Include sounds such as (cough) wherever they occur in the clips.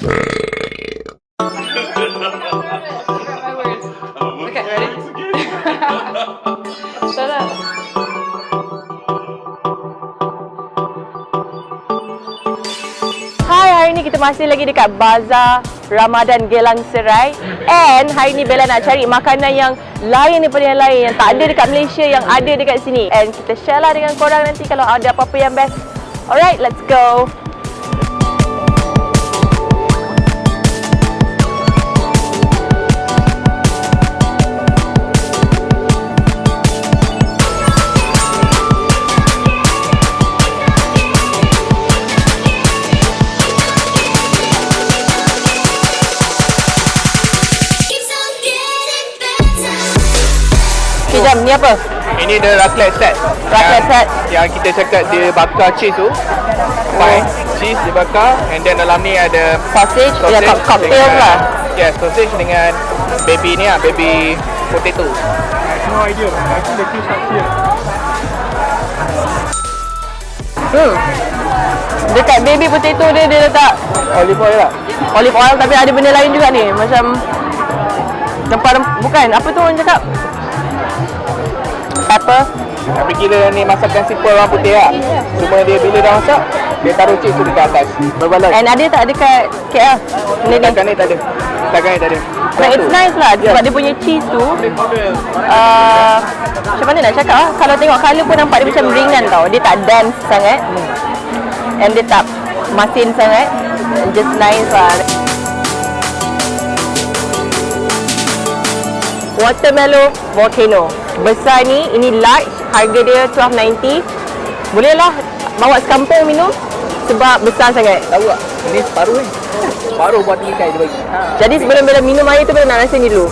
(laughs) Hai, hari ni kita masih lagi dekat Bazar Ramadan Gelang Serai. And hari ni Bella nak cari makanan yang lain daripada yang lain Yang tak ada dekat Malaysia, yang ada dekat sini. And kita share lah dengan korang nanti kalau ada apa-apa yang best. Alright, let's go Jam, ni apa? Ini dia raclette set. Raclette yang, set. Yang kita cakap dia bakar cheese tu. Fine. Cheese dibakar and then dalam ni ada Sausage, ya, sausage co- cocktail dengan- lah Yes, sausage dengan baby ni lah, baby potato. no idea. I think the fish are here. Hmm Dekat baby potato dia, dia letak Olive oil lah. olive oil tapi ada benda lain juga ni macam rempah-rempah bukan apa tu orang cakap pepper Tapi kira ni masakan simple orang putih lah. Cuma dia bila dah masak, dia taruh cheese tu dekat atas. Berbaloi. and ada tak dekat KL ni ni? Setakat ni tak ada. Setakat ni tak ada. But it's nice lah sebab dia punya cheese tu uh, macam mana nak cakap ah? Kalau tengok colour pun nampak dia macam ringan tau. Dia tak dense sangat. And dia tak masin sangat. Just nice lah. Watermelon Volcano Besar ni, ini large Harga dia 12.90 Boleh lah bawa sekampung minum Sebab besar sangat Tahu tak? Ini separuh ni. Separuh buat tiga dia bagi. Ha. Jadi sebelum Bella minum air tu Bella nak rasa ni dulu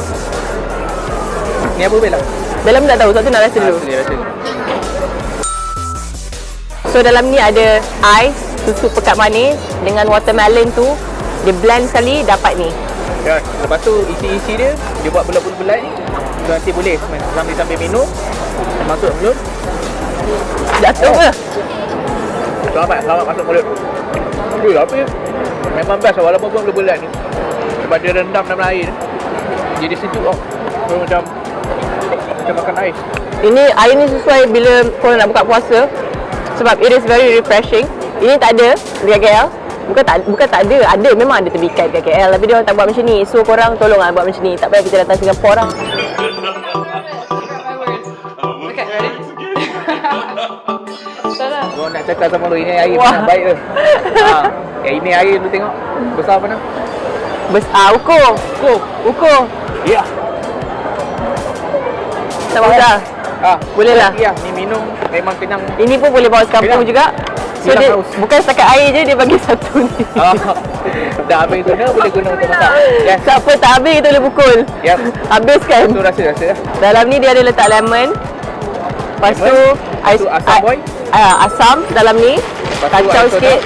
Ni apa Bella? Bella pun tak tahu Sebab tu nak rasa dulu Dia rasa. So dalam ni ada ais Susu pekat manis Dengan watermelon tu Dia blend sekali Dapat ni Ya, lepas tu isi-isi dia, dia buat bulat-bulat ni. Nanti boleh sambil-sambil minum, masuk mulut. Jatuh ke? Selamat, selamat masuk mulut. Ui, apa ya? Memang best walaupun pun bulat ni. Sebab dia rendam dalam air. Jadi sejuk tau. So macam, macam makan ais. Ini air ni sesuai bila korang nak buka puasa Sebab it is very refreshing Ini tak ada dekat KL Bukan tak, bukan tak ada, ada memang ada terbikat dekat KL Tapi dia orang tak buat macam ni So korang tolong lah buat macam ni Tak payah kita datang Singapore lah Nak cakap sama lu, ini air Wah. baik tu. ha. (laughs) Eh, ini air lu tengok. Besar mana? Bes ah, ukur Ukur Ukur Ya. Tak usah Ah, Boleh lah. Ya, ni minum memang kenyang. Ini pun boleh bawa sekampung Hilang. juga So dia haus. bukan setakat air je Dia bagi (laughs) satu ni Ah, dah habis guna boleh guna untuk masak. Yes. Siapa tak habis kita boleh pukul Yep. Habiskan Tu rasa-rasa lah. Dalam ni dia ada letak lemon Lepas tu Lemon. ais, Tu asam boy. ah, Asam dalam ni Lepas tu Kacau soda. sikit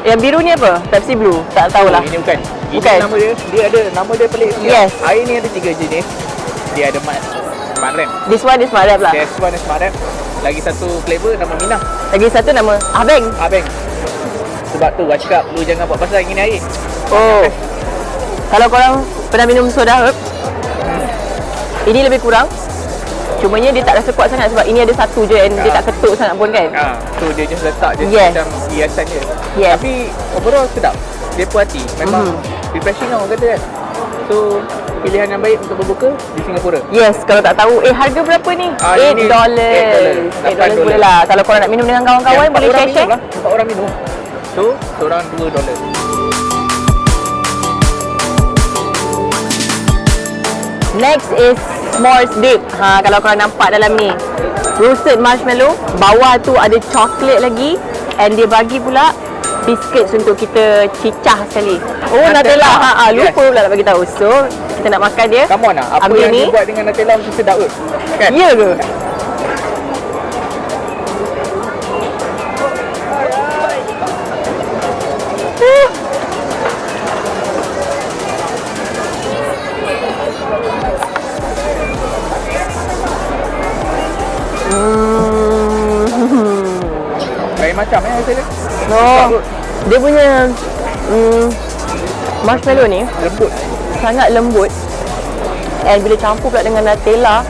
Yang biru ni apa? Pepsi Blue? Tak tahulah Oh, ini bukan. Ini Bukan. nama dia, dia ada nama dia pelik sikit. Yes. Air ni ada tiga jenis. Dia ada mat, mat rem. This one is Marab lah There's one is mat rem. Lagi satu flavor nama Minah. Lagi satu nama Abeng Abeng. Sebab tu gua cakap lu jangan buat pasal ini air. Oh Kalau korang pernah minum soda herb Ini lebih kurang Cumanya dia tak rasa kuat sangat sebab ini ada satu je and dia Ah. tak ketuk sangat pun kan Ha, so dia just letak je Yes. macam hiasan je. Yes. Tapi overall sedap. Dia puas hati. Memang Mhm. refreshing lah orang kata kan. So pilihan yang baik untuk berbuka di Singapura. Yes, kalau tak tahu, eh harga berapa ni? Ah, $8 ini dollars. $8. $8 dollars boleh lah. Kalau korang nak minum dengan kawan-kawan empat boleh share-share. minum Lah. Empat orang minum. So, seorang 2 dolar. Next is s'mores dip. Ha, kalau korang nampak dalam ni. Roasted marshmallow, bawah tu ada coklat lagi and dia bagi pula biscuits untuk kita cicah sekali. Oh, Nutella. Ha, ha lupa Yes. pula nak bagi tahu. So, kita nak makan dia. Come on lah. Apa Ambil yang ni. dia buat dengan Nutella mesti sedap kot. Kan? Ya ke? Macam eh rasa dia. Oh, dia punya mm, Marshmallow ni Lembut. sangat lembut. And bila campur pula dengan Nutella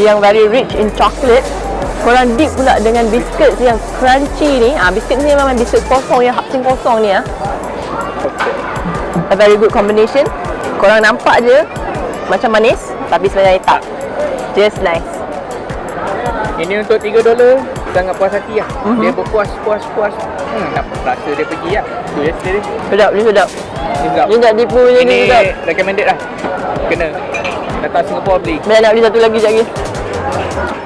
yang very rich in chocolate korang dip pula dengan biscuit yang crunchy ni. Ah biscuit ni memang biscuit kosong yang hapsing kosong ni ah. A very good combination. Korang nampak je macam manis tapi sebenarnya tak. Just nice. Ini untuk 3 dolar sangat puas hati lah. Mm-hmm. Dia berpuas puas puas. Hmm, nak rasa dia pergi lah. Tu je dia. sedap ni sedap Ni sedap. ni tak tipu je ni Ini sedap recommended lah. Kena. Datang Singapore beli. Bila nak beli satu lagi sekejap lagi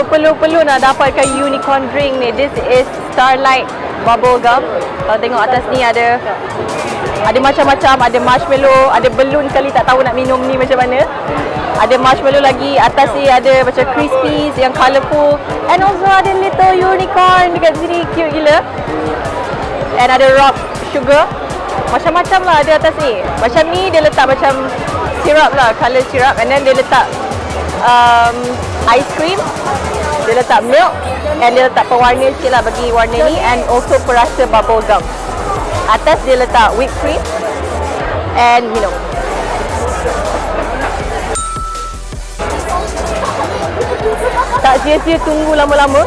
Berpeluh-peluh nak dapatkan unicorn drink ni. This is Starlight Bubble Gum. Kalau tengok atas ni ada ada macam-macam, ada marshmallow, ada balloon sekali tak tahu nak minum ni macam mana. Ada marshmallow lagi, atas ni ada macam crispies yang colourful. And also ada little unicorn dekat sini, cute gila. And ada rock sugar. Macam-macam lah ada atas ni. Macam ni dia letak macam syrup lah, colour syrup. And then dia letak um, ice cream. Dia letak milk. And dia letak pewarna sikit lah bagi warna ni. And also perasa bubble gum. Atas dia letak whipped cream and minum. Tak sia-sia tunggu lama-lama.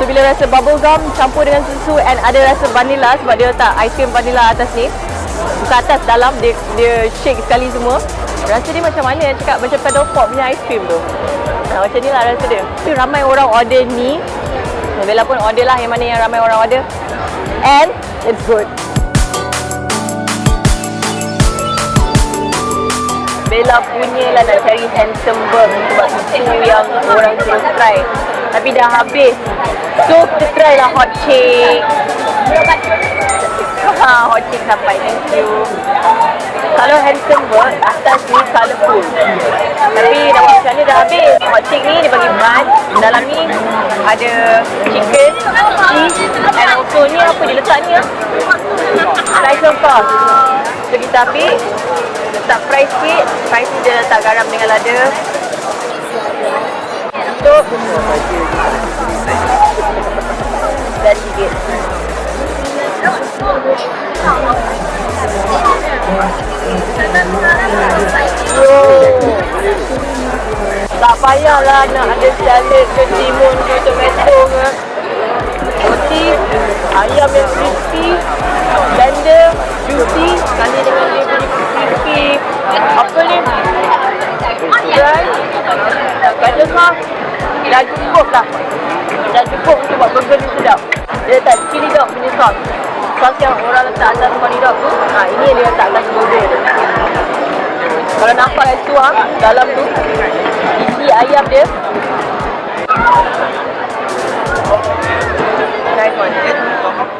So bila rasa bubble gum campur dengan susu and ada rasa vanilla sebab dia letak ice cream vanilla atas ni. Bukan atas dalam dia dia shake sekali semua. Rasa dia macam mana cakap macam pedal pop punya cream tu. Nah, macam ni lah rasa dia. Tu ramai orang order ni. Bella pun order lah yang mana yang ramai orang order. And it's good. Bella punya lah nak cari handsome burg sebab itu yang orang suruh try. Tapi dah habis. So kita try lah hot shake. Ha, hot shake sampai. Thank you. Kalau handsome burg, atas ni colourful. Tapi dah macam ni dah habis. Hot shake ni dia bagi bun. Dalam ni ada chicken, cheese and also ni apa dia letak ni ah? Slice of sauce. So kita ambil letak fry sikit Fry tu dia letak garam dengan lada Tutup Dan sikit. Tak payahlah nak ada salad ke timun ke tomato ke Roti, ayam yang crispy, blender, juicy Sekali dengan dia punya crispy. Apa ni? Dry Kat tengah Dah cukup lah. Dah cukup untuk buat burger ni sedap. Dia letak chili dog punya sos Sos yang orang letak atas dog tu ha, Ini yang dia letak atas tu Kalau nampak kat situ ha, Dalam tu Isi ayam dia.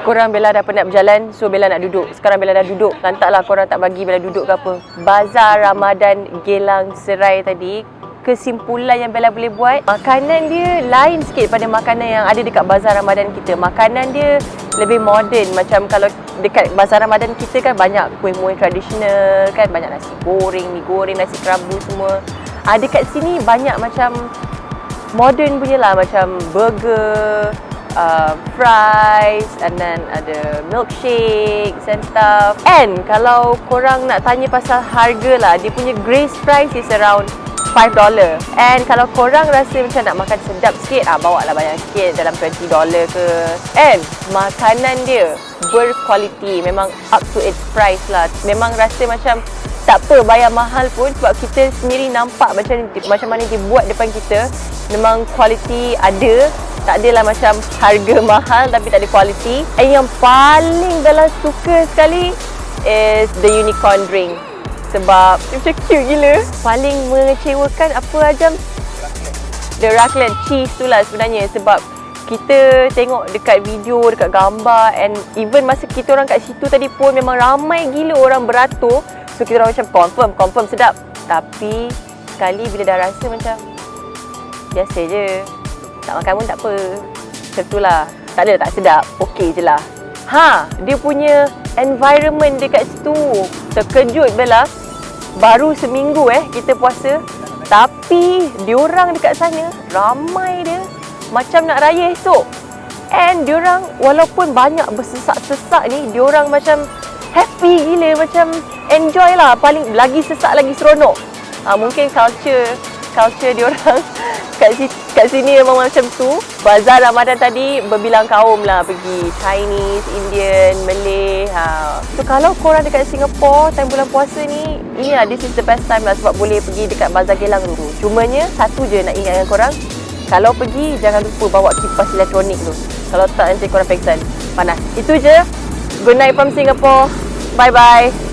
Korang Bella dah penat berjalan So Bella nak duduk. Sekarang Bella dah duduk Lantaklah korang tak bagi Bella duduk ke apa. Bazar Ramadan Gelang Serai tadi Kesimpulan yang Bella boleh buat. Makanan dia lain sikit pada makanan yang ada dekat Bazar Ramadan kita. Makanan dia lebih moden. Macam kalau dekat Bazar Ramadan kita kan banyak kuih-muih tradisional kan. Banyak nasi goreng, mi goreng, nasi kerabu semua. Ah, Dekat sini banyak macam modern punya lah. Macam burger, uh, fries and then ada milkshakes and stuff. And kalau korang nak tanya pasal harga lah, dia punya grace price is around $5 And kalau korang rasa macam nak makan sedap sikit ah Bawa lah banyak sikit dalam $20 ke. And makanan dia berkualiti. Memang up to its price lah. Memang rasa macam tak apa bayar mahal pun Sebab kita sendiri nampak macam macam mana dia buat depan kita. Memang kualiti ada. Tak adalah macam harga (laughs) mahal tapi tak ada kualiti. And yang paling Bella suka sekali is the unicorn drink sebab dia macam cute gila. Paling mengecewakan apa Ajam? The raclette cheese tu lah sebenarnya sebab kita tengok dekat video, dekat gambar and even masa kita orang kat situ tadi pun memang ramai gila orang beratur. So kita orang macam confirm, confirm sedap. Tapi sekali bila dah rasa macam biasa je. Tak makan pun tak apa. Macam tu lah. Tak ada tak sedap. Okey je lah. Ha, dia punya environment dekat situ. Terkejut Bella. Baru seminggu eh kita puasa. Tapi diorang dekat sana ramai dia. Macam nak raya esok. And diorang walaupun banyak bersesak-sesak ni, diorang macam happy gila, macam enjoy lah. Paling lagi sesak lagi seronok. Ha, mungkin culture culture diorang (laughs) kat sini, kat sini memang macam tu. Bazar Ramadan tadi berbilang kaum lah pergi Chinese, Indian, Malay. Ha. So kalau korang dekat Singapore time bulan puasa ni, inilah this is the best time lah sebab boleh pergi dekat Bazar Gelang tu. Cumanya satu je nak ingatkan korang, kalau pergi jangan lupa bawa kipas elektronik tu. Kalau tak nanti korang pengsan. Panas. Itu je. Good night from Singapore. Bye bye.